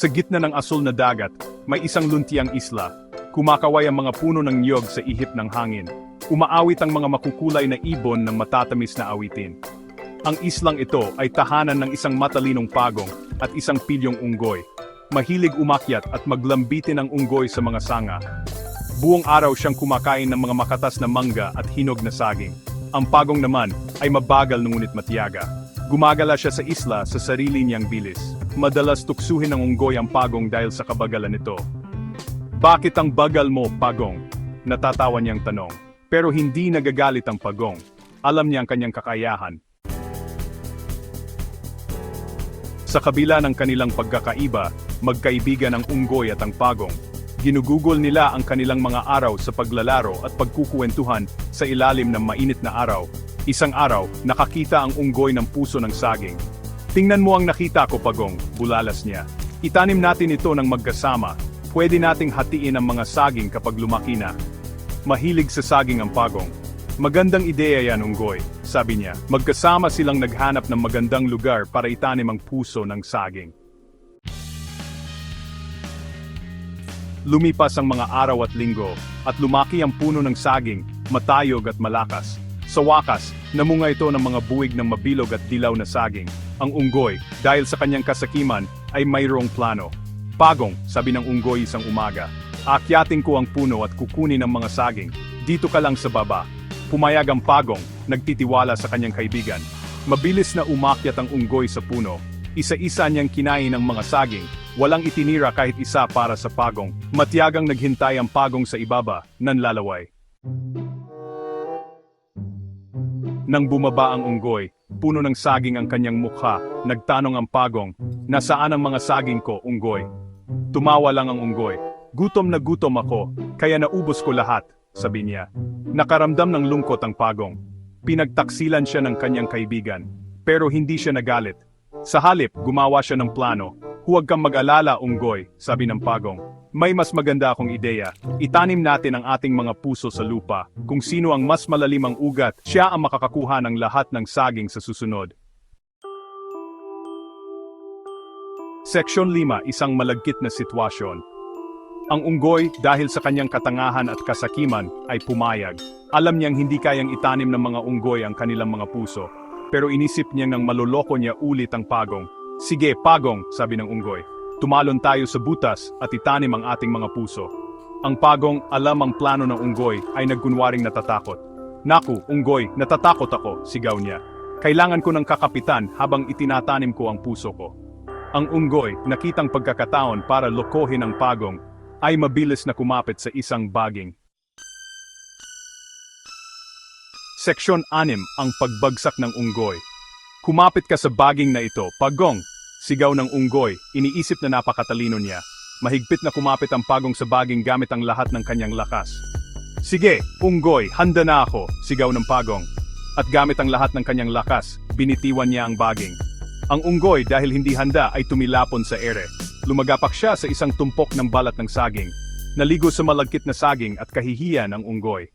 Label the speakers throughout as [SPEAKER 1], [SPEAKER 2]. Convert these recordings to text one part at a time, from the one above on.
[SPEAKER 1] Sa gitna ng asul na dagat, may isang luntiang isla. Kumakaway ang mga puno ng niyog sa ihip ng hangin. Umaawit ang mga makukulay na ibon ng matatamis na awitin. Ang islang ito ay tahanan ng isang matalinong pagong at isang pilyong unggoy. Mahilig umakyat at maglambitin ang unggoy sa mga sanga. Buong araw siyang kumakain ng mga makatas na mangga at hinog na saging. Ang pagong naman ay mabagal ngunit matiyaga. Gumagala siya sa isla sa sarili niyang bilis. Madalas tuksuhin ng unggoy ang pagong dahil sa kabagalan nito. Bakit ang bagal mo, pagong? Natatawa niyang tanong. Pero hindi nagagalit ang pagong. Alam niya ang kanyang kakayahan. Sa kabila ng kanilang pagkakaiba, magkaibigan ang unggoy at ang pagong. Ginugugol nila ang kanilang mga araw sa paglalaro at pagkukuwentuhan sa ilalim ng mainit na araw. Isang araw, nakakita ang unggoy ng puso ng saging. Tingnan mo ang nakita ko pagong, bulalas niya. Itanim natin ito ng magkasama. Pwede nating hatiin ang mga saging kapag lumaki na. Mahilig sa saging ang pagong. Magandang ideya yan, unggoy, sabi niya. Magkasama silang naghanap ng magandang lugar para itanim ang puso ng saging. Lumipas ang mga araw at linggo, at lumaki ang puno ng saging, matayog at malakas. Sa wakas, namunga ito ng mga buwig ng mabilog at dilaw na saging. Ang unggoy, dahil sa kanyang kasakiman, ay mayroong plano. Pagong, sabi ng unggoy isang umaga. Akyatin ko ang puno at kukunin ang mga saging. Dito ka lang sa baba. Pumayag ang pagong, nagtitiwala sa kanyang kaibigan. Mabilis na umakyat ang unggoy sa puno. Isa-isa niyang kinain ang mga saging, walang itinira kahit isa para sa pagong. Matiyagang naghintay ang pagong sa ibaba, nanlalaway. Nang bumaba ang unggoy, puno ng saging ang kanyang mukha, nagtanong ang pagong, nasaan ang mga saging ko, unggoy? Tumawa lang ang unggoy. Gutom na gutom ako, kaya naubos ko lahat, sabi niya. Nakaramdam ng lungkot ang pagong. Pinagtaksilan siya ng kanyang kaibigan, pero hindi siya nagalit. Sa halip, gumawa siya ng plano. Huwag kang mag-alala, unggoy, sabi ng pagong. May mas maganda akong ideya. Itanim natin ang ating mga puso sa lupa. Kung sino ang mas malalim ang ugat, siya ang makakakuha ng lahat ng saging sa susunod. Seksyon 5, isang malagkit na sitwasyon. Ang unggoy, dahil sa kanyang katangahan at kasakiman, ay pumayag. Alam niyang hindi kayang itanim ng mga unggoy ang kanilang mga puso. Pero inisip niya nang maloloko niya ulit ang pagong. Sige, pagong, sabi ng unggoy. Tumalon tayo sa butas at itanim ang ating mga puso. Ang pagong, alam ang plano ng unggoy, ay nagkunwaring natatakot. Naku, unggoy, natatakot ako, sigaw niya. Kailangan ko ng kakapitan habang itinatanim ko ang puso ko. Ang unggoy, nakitang pagkakataon para lokohin ang pagong, ay mabilis na kumapit sa isang baging. Seksyon 6, ang pagbagsak ng unggoy. Kumapit ka sa baging na ito, pagong, sigaw ng unggoy, iniisip na napakatalino niya. Mahigpit na kumapit ang pagong sa baging gamit ang lahat ng kanyang lakas. Sige, unggoy, handa na ako, sigaw ng pagong. At gamit ang lahat ng kanyang lakas, binitiwan niya ang baging. Ang unggoy dahil hindi handa ay tumilapon sa ere. Lumagapak siya sa isang tumpok ng balat ng saging. Naligo sa malagkit na saging at kahihiyan ang unggoy.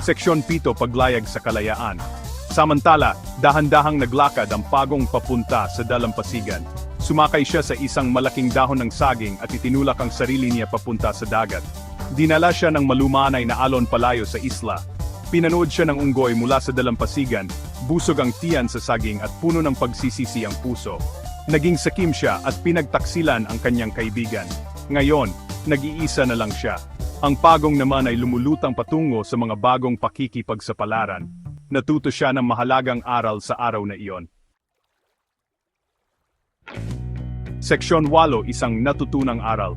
[SPEAKER 1] Seksyon 7 Paglayag sa Kalayaan Samantala, dahan-dahang naglakad ang pagong papunta sa dalampasigan. Sumakay siya sa isang malaking dahon ng saging at itinulak ang sarili niya papunta sa dagat. Dinala siya ng malumanay na alon palayo sa isla. Pinanood siya ng unggoy mula sa dalampasigan, busog ang tiyan sa saging at puno ng pagsisisi ang puso. Naging sakim siya at pinagtaksilan ang kanyang kaibigan. Ngayon, nag-iisa na lang siya. Ang pagong naman ay lumulutang patungo sa mga bagong pakikipagsapalaran. Natuto siya ng mahalagang aral sa araw na iyon. Seksyon 8, isang natutunang aral.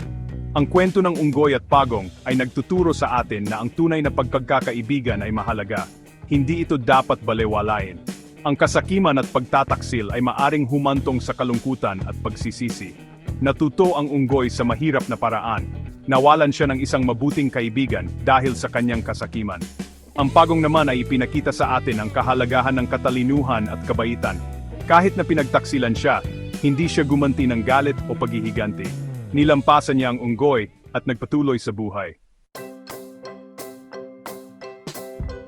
[SPEAKER 1] Ang kwento ng unggoy at pagong ay nagtuturo sa atin na ang tunay na pagkagkakaibigan ay mahalaga. Hindi ito dapat balewalain. Ang kasakiman at pagtataksil ay maaring humantong sa kalungkutan at pagsisisi. Natuto ang unggoy sa mahirap na paraan. Nawalan siya ng isang mabuting kaibigan dahil sa kanyang kasakiman. Ang pagong naman ay ipinakita sa atin ang kahalagahan ng katalinuhan at kabaitan. Kahit na pinagtaksilan siya, hindi siya gumanti ng galit o paghihiganti. Nilampasan niya ang unggoy at nagpatuloy sa buhay.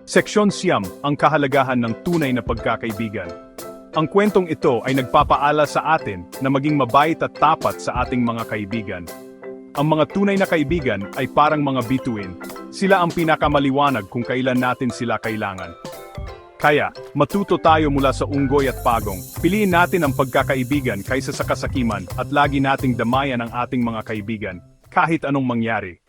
[SPEAKER 1] Seksyon Siyam, ang kahalagahan ng tunay na pagkakaibigan. Ang kwentong ito ay nagpapaala sa atin na maging mabait at tapat sa ating mga kaibigan. Ang mga tunay na kaibigan ay parang mga bituin. Sila ang pinakamaliwanag kung kailan natin sila kailangan. Kaya, matuto tayo mula sa unggoy at pagong. Piliin natin ang pagkakaibigan kaysa sa kasakiman at lagi nating damayan ang ating mga kaibigan, kahit anong mangyari.